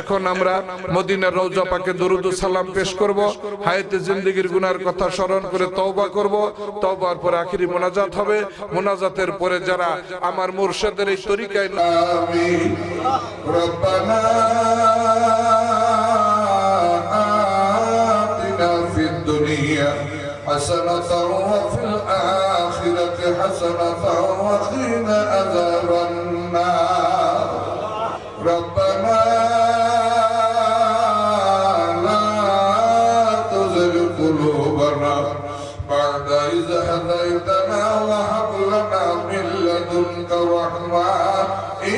এখন আমরা মদিনার রওজা পাকে দরুদ ও সালাম পেশ করব হায়াতে জিন্দগির গুনার কথা স্মরণ করে তওবা করব তওবার পরে আখিরি মোনাজাত হবে মোনাজাতের পরে যারা আমার মুর্শিদের এই তরিকায় آمين ربنا آتنا في الدنيا حسنة وفي الآخرة حسنة وقنا عذاب النار ربنا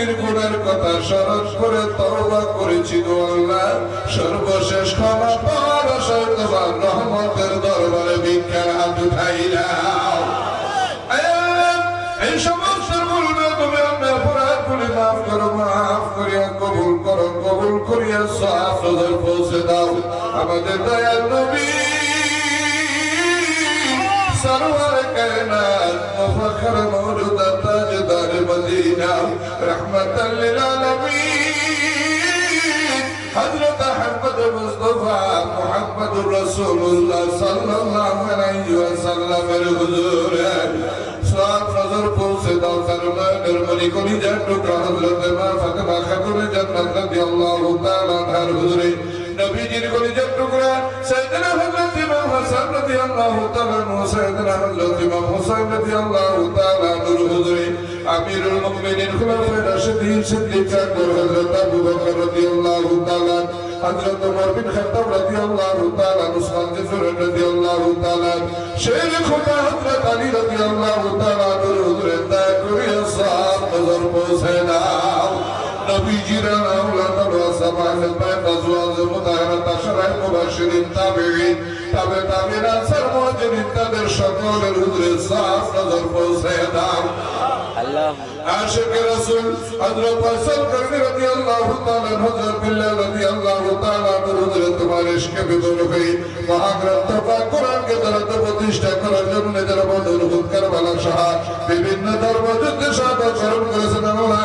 জিন্দিগির গুণের কথা স্মরণ করে তওবা করেছি গো আল্লাহ। সর্বশেষ ক্ষমা পাওয়ার আশায় তোমার রহমতের দরবারে হাত উঠাইলাম। এই তুমি আমরা অপরাধ করে মাফ করো, মাফ করিয়া কবুল করো, কবুল করিয়া সাফ পৌঁছে দাও। আমাদের দয়াল নবী সরওয়ার কায়নাত, মুফাখর মওলুদ তাজদার মদিনা, রহমাতাল লিল আলামিন। হযরত আহমদ মুস্তাফা মুহাম্মদুর রাসূলুল্লাহ সাল্লাল্লাহু আলাইহি ওয়াসাল্লামের হুজুরে, সাত নজর পৌঁছে দাও কারণের মনি কলিজার টুকরা হযরত মা ফাতেমা খাতুনে জান্নাত রাদিয়াল্লাহু তাআলা হুজুরে। নবীজির কলিজার টুকরা, সাইয়েদনা হযরত ইমাম হাসান রাদিয়াল্লাহু তাআলা ও সাইয়েদনা হযরত ইমাম হুসাইন রাদিয়াল্লাহু তাআলা নূর হুজুরে, আমিরুল মুমিনিন খুলাফায়ে রাশিদিন সিদ্দিক আকবর হযরত আবু বকর রাদিয়াল্লাহু তাআলা হযরত ওমর বিন খাত্তাব রাদিয়াল্লাহু তাআলা উসমান বিন জাফর রাদিয়াল্লাহু তাআলা শেখ খোদা হযরত আলী রাদিয়াল্লাহু তাআলা নূর হুজুরে, দয়া করিয়া সাহাব নজর পৌঁছে দাও। নবীজির, আওলাদ ওয়া সামাল পায় গাজওয়াজ মুত রাশিদিন তাবেইন তবে তামিন আনসার মুহাজিরিন তাদের সকলের হুজুরে সাফ নজর পৌঁছে দাও। আশিক রাসূল হযরত ফয়সাল করবি রাদিয়াল্লাহু তাআলা হযরত বিল্লাল রাদিয়াল্লাহু তাআলা হুজুরে তোমার ইশকে বিদর হই। মহাগ্রন্থ পাক কোরআনকে যারা প্রতিষ্ঠা করার জন্য যারা বন্ধ অনুভূত কারবালা সাহা বিভিন্ন ধর্ম যুদ্ধে সাহায্য করেছেন আল্লাহ।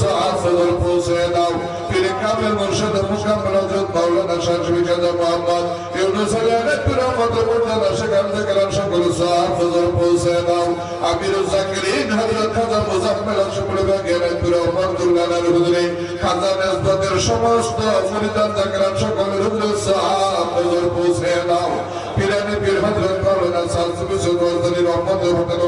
সাত নজর পৌঁছে দাও পীরে কামেল মুর্শিদ মুকাম্মল হযরত মাওলানা শাহ শফি মোহাম্মদ ইউনুস আলাইহিস রহমত মুর্তজা সেখান থেকে সকল সাত পৌঁছে দাও আমিরুল জাকিরিন হযরত খাজা মুজাম্মেল সকল বাগের রহমাতুল্লাহ আলাইহি হুজুরে খাজা নেসবতের সমস্ত মুরিদান জাকরাত সকলের উপরে সাত পৌঁছে দাও পিরানি পীর হযরত মাওলানা রহমত হতেন ওই রহমত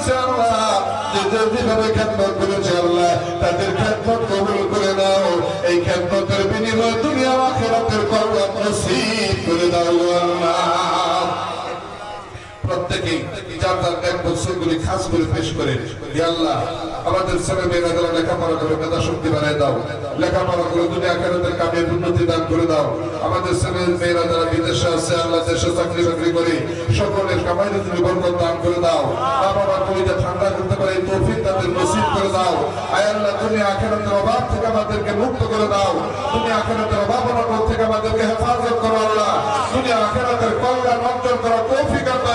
করেছে আল্লাহ যেভাবে খেদমত করেছে আল্লাহ তাদের এক বছরগুলি খাস করে পেশ করে আল্লাহ, আমাদের ছেলে মেয়েরা যারা লেখাপড়া করে মেধা শক্তি বানিয়ে দাও। লেখাপড়া করে দুনিয়া আখেরাতের কামে উন্নতি দান করে দাও। আমাদের ছেলে মেয়েরা যারা বিদেশে আছে, আল্লাহ দেশে চাকরি বাকরি করে, সকলের কামাইতে তুমি বরকত দান করে দাও। মা বাবার কলিজা ঠান্ডা করতে পারে তৌফিক তাদের নসিব করে দাও। আয় আল্লাহ তুমি আখেরাতের অভাব থেকে আমাদেরকে মুক্ত করে দাও। তুমি আখেরাতের অভাব অনটন থেকে আমাদেরকে হেফাজত করো আল্লাহ। তুমি আখেরাতের কল্যাণ অর্জন করো তৌফিক আল্লাহ